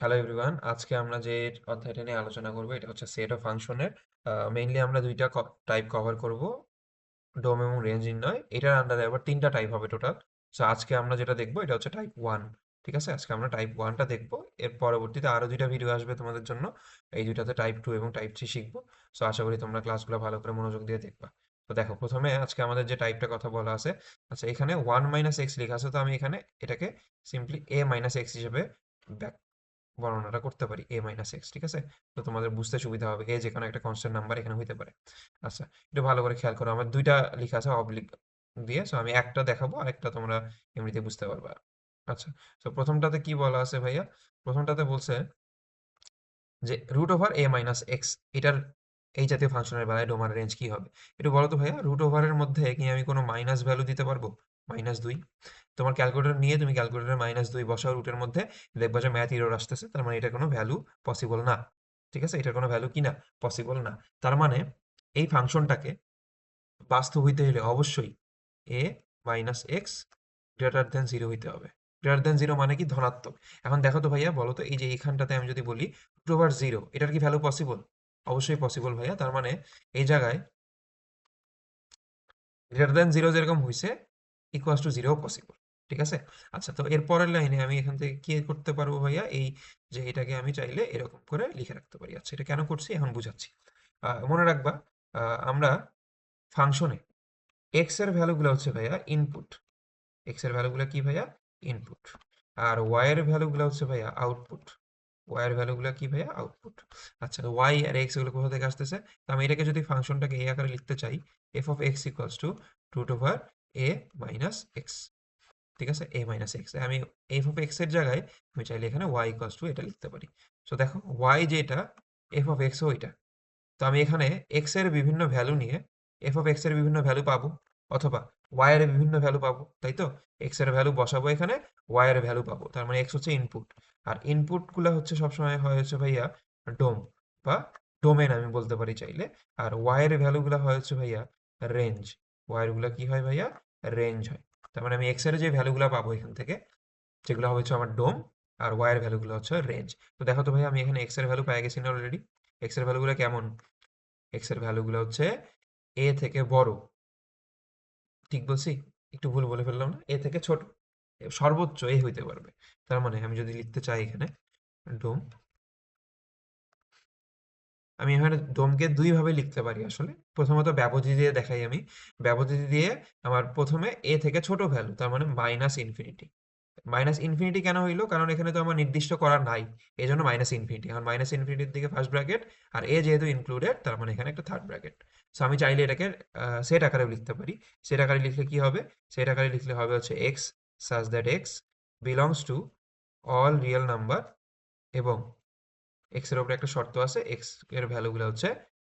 Hello everyone আজকে আমরা যে অধ্যায়টা নিয়ে আলোচনা করব, এটা হচ্ছে সেট অফ ফাংশনের মেইনলি আমরা দুইটা টাইপ কভার করব ডোম এবং রেঞ্জ নির্ণয়। এটার আন্ডারে আবার তিনটা টাইপ হবে টোটাল সো আজকে আমরা যেটা দেখব, এটা হচ্ছে টাইপ ওয়ান ঠিক আছে? আজকে আমরা টাইপ ওয়ানটা দেখব। এর পরবর্তীতে আরও দুইটা ভিডিও আসবে তোমাদের জন্য। এই দুইটাতে টাইপ টু এবং টাইপ থ্রি শিখব। সো আশা করি তোমরা ক্লাসগুলো ভালো করে মনোযোগ দিয়ে দেখবা। তো দেখো, প্রথমে আজকে আমাদের যে টাইপটা কথা বলা আছে আচ্ছা এখানে ওয়ান মাইনাস এক্স লেখা আছে। তো আমি এখানে এটাকে সিম্পলি এ মাইনাস এক্স হিসেবে ব্যাক বর্ণনাটা করতে পারি এ মাইনাস এক্স ঠিক আছে? তো তোমাদের বুঝতে সুবিধা হবে এ যে কোনো একটা কনস্ট্যান্ট নাম্বার এখানে হইতে পারে। আচ্ছা একটু ভালো করে খেয়াল করো, আমার দুইটা লেখা আছে অবলিক দিয়ে সো আমি একটা দেখাবো, আরেকটা তোমরা এমনিতে বুঝতে পারবা। আচ্ছা তো প্রথমটাতে কি বলা আছে ভাইয়া? প্রথমটাতে বলছে যে root over A minus X এটার এই জাতীয় ফাংশনের বেলায় ডোমার রেঞ্জ কি হবে? একটু বলো তো ভাইয়া রুট ওভারের মধ্যে কি আমি কোনো মাইনাস ভ্যালু দিতে পারব? মাইনাস দুই। তোমার ক্যালকুলেটর নিয়ে তুমি ক্যালকুলেটরে মাইনাস দুই বসাও রুটের মধ্যে, দেখবা যে ম্যাথ ইরোর আসতেছে, তার মানে এটা কোনো ভ্যালু পসিবল না। ঠিক আছে? এটার কোনো ভ্যালু কি না? পসিবল না। তার মানে এই ফাংশনটাকে বাস্তব হইতে হলে অবশ্যই A minus X greater than zero হইতে হবে। গ্রেটার দেন জিরো মানে কি? ধনাত্মক। এখন দেখো তো ভাইয়া, বলো তো এই যে এইখানটাতে আমি যদি বলি রুট ওভার জিরো এটার কি ভ্যালু পসিবল অবশ্যই পসিবল ভাইয়া। তার মানে এই জায়গায় গ্রেটার দেন জিরো যেরকম হয়েছে ইকুয়াস টু জিরো পসিবল ঠিক আছে? আচ্ছা তো এর পরের লাইনে আমি এখান থেকে কি করতে পারব ভাইয়া? এই যে এটাকে আমি চাইলে এরকম করে লিখে রাখতে পারি। আচ্ছা এটা কেন করছি? এখন বুঝাচ্ছি। মনে রাখবা আমরা ফাংশনে এক্সের ভ্যালুগুলো হচ্ছে ভাইয়া ইনপুট এক্সের ভ্যালুগুলো কি ভাইয়া? ইনপুট আর ওয়াই এর ভ্যালুগুলো হচ্ছে ভাইয়া আউটপুট ওয়াই এর ভ্যালুগুলো কি ভাইয়া? আউটপুট আচ্ছা ওয়াই আর এক্স এগুলো কোথা থেকে আসতেছে? তো আমি এটাকে যদি ফাংশনটাকে এই আকারে লিখতে চাই F of X equals to root over A minus X ঠিক আছে? এ মাইনাস এক্স আমি এফ অফ এক্সের জায়গায় আমি চাইলে এখানে ওয়াই ইকুয়ালস টু এটা লিখতে পারি। সো দেখো ওয়াই যেটা এফ অফ এক্সও ওইটা। তো আমি এখানে এক্সের বিভিন্ন ভ্যালু নিয়ে এফ অফ এক্সের বিভিন্ন ভ্যালু পাবো, অথবা ওয়াই এর বিভিন্ন ভ্যালু পাবো, তাই তো? এক্সের ভ্যালু বসাবো এখানে ওয়াই এর ভ্যালু পাবো। তার মানে এক্স হচ্ছে ইনপুট আর ইনপুটগুলো হচ্ছে সবসময় হয় হচ্ছে ভাইয়া ডোম বা ডোমেন আমি বলতে পারি চাইলে। আর ওয়াই এর ভ্যালু গুলো হয় হচ্ছে ভাইয়া রেঞ্জ ওয়াই এর কি হয় ভাইয়া? রেঞ্জ হয়। তার মানে আমি এক্সের যে ভ্যালুগুলো পাবো এখান থেকে, যেগুলো হচ্ছে আমার ডোম আর ওয়াই এর ভ্যালুগুলো হচ্ছে রেঞ্জ তো দেখো তো ভাই, আমি এখানে এক্সের ভ্যালু পেয়ে গেছি না অলরেডি এক্সের ভ্যালুগুলো কেমন? এক্সের ভ্যালুগুলো হচ্ছে এ থেকে বড়। ঠিক বলছি? একটু ভুল বলে ফেললাম না? এ থেকে ছোট। সর্বোচ্চ এ হইতে পারবে। তার মানে আমি যদি লিখতে চাই এখানে ডোম আমি এখানে ডোমকে দুই ভাবে লিখতে পারি আসলে। প্রথমত ব্যবধি দিয়ে দেখাই আমি। ব্যবধি দিয়ে আমার প্রথমে এ থেকে ছোট ভ্যালু তার মানে মাইনাস ইনফিনিটি মাইনাস ইনফিনিটি কেন হইল? কারণ এখানে তো আমার নির্দিষ্ট করা নাই। এই জন্য মাইনাস ইনফিনিটি এখন মাইনাস ইনফিনিটির দিকে ফার্স্ট ব্র্যাকেট আর এ যেহেতু ইনক্লুডেড তার মানে এখানে একটা থার্ড ব্র্যাকেট সো আমি চাইলে এটাকে সেট আকারেও লিখতে পারি। সেট আকারে লিখলে কি হবে? সেট আকারে লিখলে হবে হচ্ছে X such that X belongs to all real number এবং এক্সের উপরে একটা শর্ত আছে এক্সের ভ্যালুগুলো হচ্ছে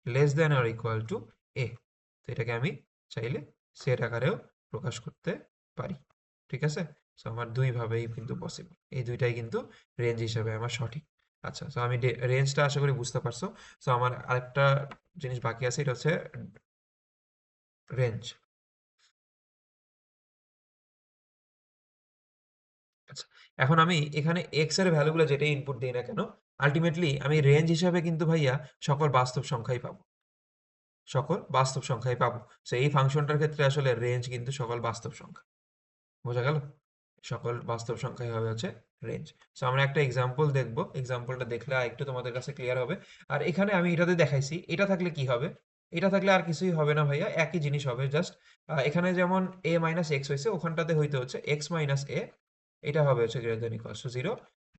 লেস দেন আর ইকুয়াল টু এ তো এটাকে আমি চাইলে সেট আকারেও প্রকাশ করতে পারি। ঠিক আছে? সো আমার দুইভাবেই কিন্তু পসিবল এই দুইটাই কিন্তু রেঞ্জ হিসাবে আমার সঠিক। আচ্ছা সো আমি রেঞ্জটা আশা করি বুঝতে পারছ। সো আমার আরেকটা জিনিস বাকি আছে, এটা হচ্ছে রেঞ্জ আচ্ছা এখন আমি এখানে এক্সের ভ্যালুগুলো যেটাই ইনপুট দিই না কেন আলটিমেটলি আমি রেঞ্জ হিসাবে কিন্তু ভাইয়া সকল বাস্তব সংখ্যাই পাবো। সকল বাস্তব সংখ্যাই পাবো। সো এই ফাংশনটার ক্ষেত্রে আসলে রেঞ্জ কিন্তু সকল বাস্তব সংখ্যা। বোঝা গেল? সকল বাস্তব সংখ্যাই হবে হচ্ছে রেঞ্জ সো আমরা একটা এক্সাম্পল দেখব। এক্সাম্পলটা দেখলে একটু তোমাদের কাছে ক্লিয়ার হবে। আর এখানে আমি এটাতে দেখাইছি, এটা থাকলে কি হবে? এটা থাকলে আর কিছুই হবে না ভাইয়া, একই জিনিস হবে জাস্ট এখানে যেমন এ মাইনাস এক্স হয়েছে, ওখানটাতে হইতে হচ্ছে এক্স মাইনাস এ এটা হবে হচ্ছে greater than equals to zero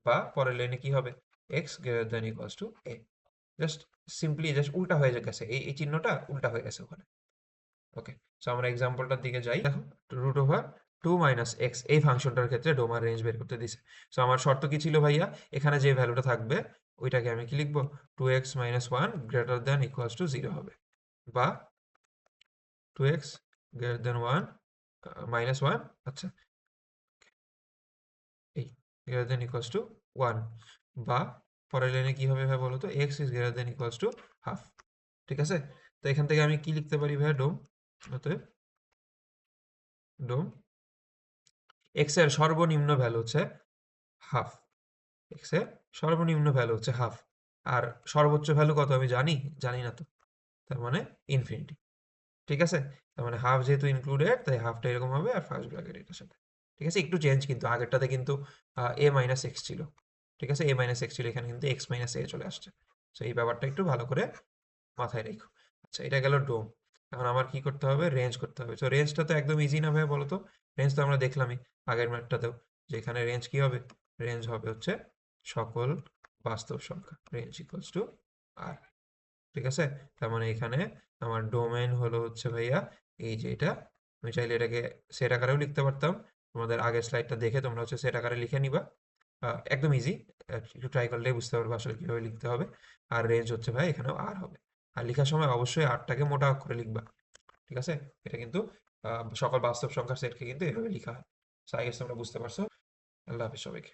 বা পরের লাইনে কি হবে? X greater than equals to A just simply just উল্টা হয়ে গেছে, এই এই চিহ্নটা উল্টা হয়ে গেছে ওখানে। ওকে সো আমরা এক্সাম্পলটার দিকে যাই। দেখো root over two minus X এই ফাংশনটার ক্ষেত্রে ডোমার রেঞ্জ বের করতে দিছে। সো আমার শর্ত কি ছিল ভাইয়া? এখানে যে ভ্যালুটা থাকবে, ওইটাকে আমি কি লিখব? Two X minus one greater than equals to zero হবে। বা two X greater than one minus one আচ্ছা। এই greater than equals to one বা পরের লাইনে কি হবে ভাই বলো তো X is greater than equals to half ঠিক আছে? তো এখান থেকে আমি কি লিখতে পারি ভাই ডোম, অতএব ডোম এক্সের সর্বনিম্ন ভ্যালু হচ্ছে হাফ এক্সের সর্বনিম্ন ভ্যালু হচ্ছে হাফ আর সর্বোচ্চ ভ্যালু কত আমি জানি? জানি না তো, তার মানে ইনফিনিটি ঠিক আছে? তার মানে হাফ যেহেতু ইনক্লুডেড তাই হাফটা এরকম হবে আর ফার্স্ট ব্র্যাকেট এটার সাথে, ঠিক আছে? একটু চেঞ্জ কিন্তু আগেরটাতে কিন্তু এ মাইনাস এক্স ছিল ঠিক আছে? এ মাইনাস এক্স ছিল এখানে কিন্তু এক্স মাইনাস এ চলে আসছে। সো এই ব্যাপারটা একটু ভালো করে মাথায় রেখো। আচ্ছা এটা গেল ডোম এখন আমার কি করতে হবে? রেঞ্জ করতে হবে। তো রেঞ্জটা তো একদম ইজি না ভাই বলো তো? রেঞ্জ তো আমরা দেখলামই আগের ম্যাটটাতেও যে এখানে রেঞ্জ কি হবে? রেঞ্জ হবে হচ্ছে সকল বাস্তব সংখ্যা। রেঞ্জ ইকুয়ালস টু আর ঠিক আছে? তার মানে এখানে আমার ডোমেন হলো হচ্ছে ভাইয়া, এই যে এটা। আমি চাইলে এটাকে সেট আকারেও লিখতে পারতাম। তোমাদের আগের স্লাইডটা দেখে তোমরা হচ্ছে সেট আকারে লিখে নিবা। একদম ইজি একটু ট্রাই করলে বুঝতে পারব আসলে কীভাবে লিখতে হবে। আর রেঞ্জ হচ্ছে ভাই এখানেও আর হবে। আর লেখার সময় অবশ্যই আরটাকে মোটা করে লিখবা, ঠিক আছে? এটা কিন্তু সকল বাস্তব সংখ্যার সেটকে কিন্তু এভাবে লিখা হয়। গেস তোমরা বুঝতে পারছ। আল্লাহ হাফিজ সবাইকে।